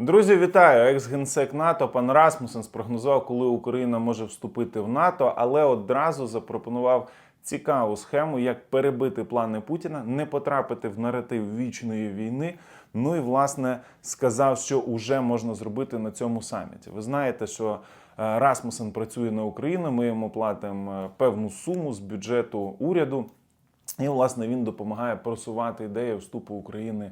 Друзі, вітаю! Екс-генсек НАТО пан Расмусен спрогнозував, коли Україна може вступити в НАТО, але одразу запропонував цікаву схему, як перебити плани Путіна, не потрапити в наратив вічної війни. Ну і власне сказав, що вже можна зробити на цьому саміті. Ви знаєте, що е, Расмусен працює на Україну. Ми йому платимо е, певну суму з бюджету уряду. І, власне, він допомагає просувати ідею вступу України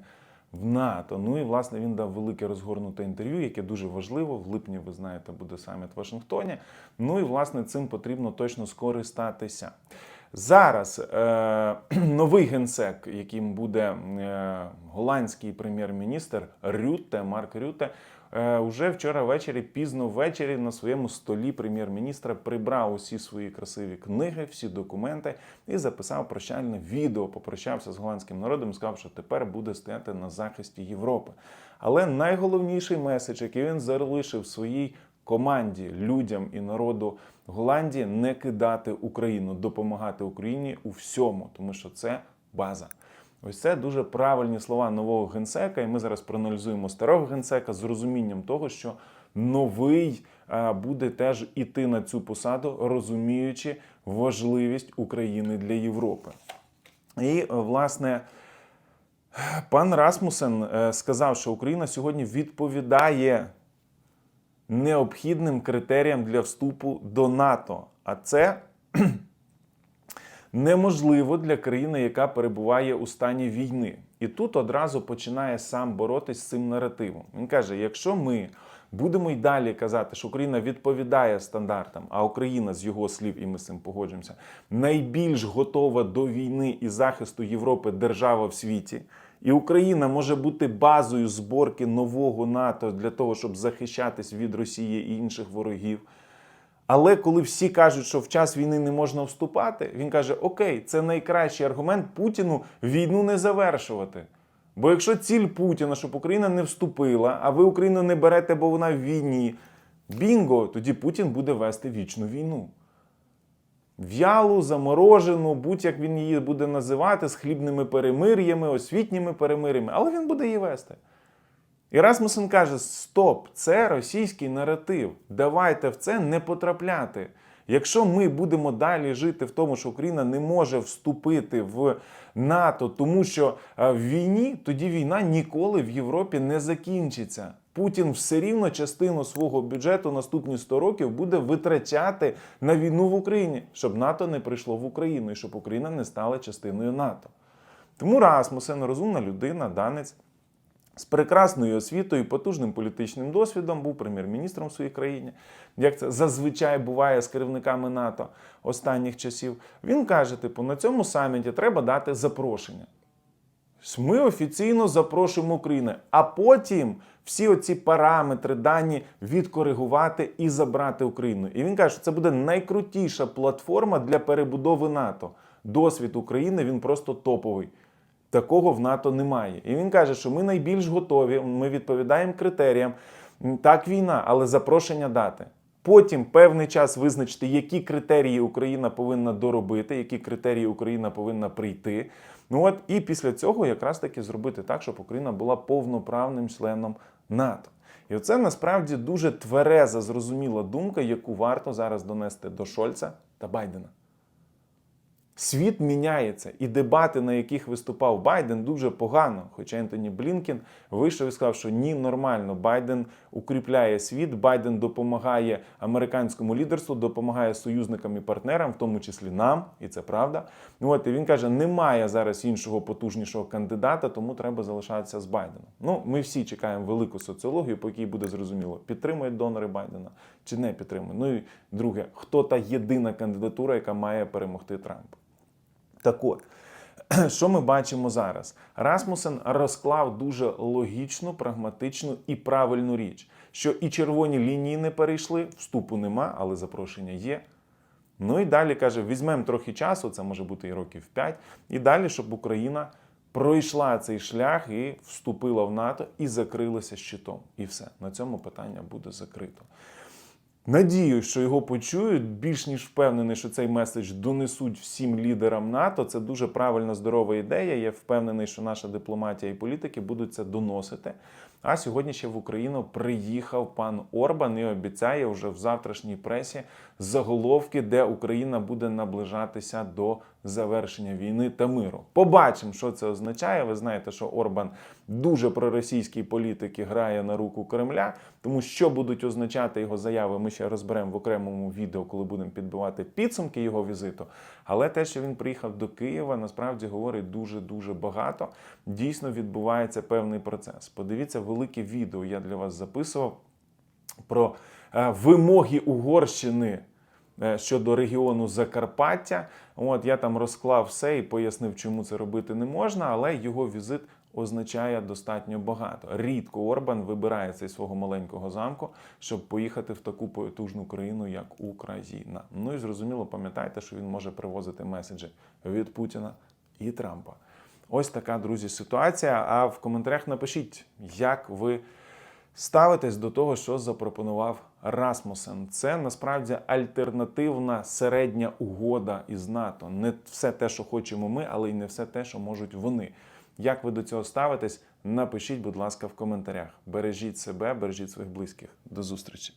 в НАТО. Ну і власне він дав велике розгорнуте інтерв'ю, яке дуже важливо. В липні, ви знаєте, буде саміт в Вашингтоні. Ну і власне цим потрібно точно скористатися. Зараз е, новий генсек, яким буде е, голландський прем'єр-міністр Рютте, Марк Рютте, е, уже вчора ввечері, пізно ввечері на своєму столі прем'єр-міністра прибрав усі свої красиві книги, всі документи і записав прощальне відео. Попрощався з голландським народом і сказав, що тепер буде стояти на захисті Європи. Але найголовніший меседж, який він залишив своїй команді, людям і народу Голландії не кидати Україну, допомагати Україні у всьому, тому що це база. Ось це дуже правильні слова нового генсека, і ми зараз проаналізуємо старого генсека з розумінням того, що новий буде теж іти на цю посаду, розуміючи важливість України для Європи. І, е, власне, пан Расмусен е, сказав, що Україна сьогодні відповідає необхідним критеріям для вступу до НАТО. А це неможливо для країни, яка перебуває у стані війни. І тут одразу починає сам боротись з цим наративом. Він каже: якщо ми будемо й далі казати, що Україна відповідає стандартам, а Україна з його слів, і ми з цим погоджуємося, найбільш готова до війни і захисту Європи держава в світі. І Україна може бути базою зборки нового НАТО для того, щоб захищатись від Росії і інших ворогів. Але коли всі кажуть, що в час війни не можна вступати, він каже: Окей, це найкращий аргумент Путіну війну не завершувати. Бо якщо ціль Путіна, щоб Україна не вступила, а ви Україну не берете, бо вона в війні, бінго, тоді Путін буде вести вічну війну. В'ялу, заморожену, будь-як він її буде називати, з хлібними перемир'ями, освітніми перемир'ями, але він буде її вести. І Расмусен каже: Стоп, це російський наратив. Давайте в це не потрапляти. Якщо ми будемо далі жити в тому, що Україна не може вступити в НАТО, тому що е, в війні, тоді війна ніколи в Європі не закінчиться. Путін все рівно частину свого бюджету наступні 100 років буде витрачати на війну в Україні, щоб НАТО не прийшло в Україну і щоб Україна не стала частиною НАТО. Тому Расмусен розумна людина, данець з прекрасною освітою, потужним політичним досвідом, був прем'єр-міністром в своїй країні, як це зазвичай буває з керівниками НАТО останніх часів. Він каже: типу, на цьому саміті треба дати запрошення. Ми офіційно запрошуємо Україну, а потім всі оці параметри, дані відкоригувати і забрати Україну. І він каже, що це буде найкрутіша платформа для перебудови НАТО. Досвід України він просто топовий. Такого в НАТО немає. І він каже, що ми найбільш готові, ми відповідаємо критеріям. Так, війна, але запрошення дати. Потім певний час визначити, які критерії Україна повинна доробити, які критерії Україна повинна прийти. Ну от і після цього якраз таки зробити так, щоб Україна була повноправним членом НАТО. І оце насправді дуже твереза, зрозуміла думка, яку варто зараз донести до Шольца та Байдена. Світ міняється, і дебати, на яких виступав Байден, дуже погано. Хоча Ентоні Блінкен вийшов і сказав, що ні, нормально. Байден укріпляє світ, Байден допомагає американському лідерству, допомагає союзникам і партнерам, в тому числі нам, і це правда. От і він каже: немає зараз іншого потужнішого кандидата, тому треба залишатися з Байденом. Ну, ми всі чекаємо велику соціологію, по якій буде зрозуміло, підтримують донори Байдена чи не підтримують. Ну і друге, хто та єдина кандидатура, яка має перемогти Трампа. Так от, що ми бачимо зараз? Расмусен розклав дуже логічну, прагматичну і правильну річ, що і червоні лінії не перейшли, вступу нема, але запрошення є. Ну і далі каже: візьмемо трохи часу, це може бути і років 5, і далі, щоб Україна пройшла цей шлях і вступила в НАТО і закрилася щитом. І все на цьому питання буде закрито. Надію, що його почують. Більш ніж впевнений, що цей меседж донесуть всім лідерам НАТО. Це дуже правильна, здорова ідея. Я впевнений, що наша дипломатія і політики будуть це доносити. А сьогодні ще в Україну приїхав пан Орбан і обіцяє вже в завтрашній пресі заголовки, де Україна буде наближатися до завершення війни та миру. Побачимо, що це означає. Ви знаєте, що Орбан дуже проросійський політик і грає на руку Кремля. Тому що будуть означати його заяви, ми ще розберемо в окремому відео, коли будемо підбивати підсумки його візиту. Але те, що він приїхав до Києва, насправді говорить дуже дуже багато. Дійсно відбувається певний процес. Подивіться велике відео. Я для вас записував про е, вимоги Угорщини е, щодо регіону Закарпаття. От я там розклав все і пояснив, чому це робити не можна, але його візит означає достатньо багато. Рідко Орбан вибирається із свого маленького замку, щоб поїхати в таку потужну країну, як Україна. Ну і зрозуміло, пам'ятайте, що він може привозити меседжі від Путіна і Трампа. Ось така, друзі, ситуація. А в коментарях напишіть, як ви ставитесь до того, що запропонував Расмусен. Це насправді альтернативна середня угода із НАТО. Не все те, що хочемо ми, але й не все те, що можуть вони. Як ви до цього ставитесь? Напишіть, будь ласка, в коментарях. Бережіть себе, бережіть своїх близьких. До зустрічі.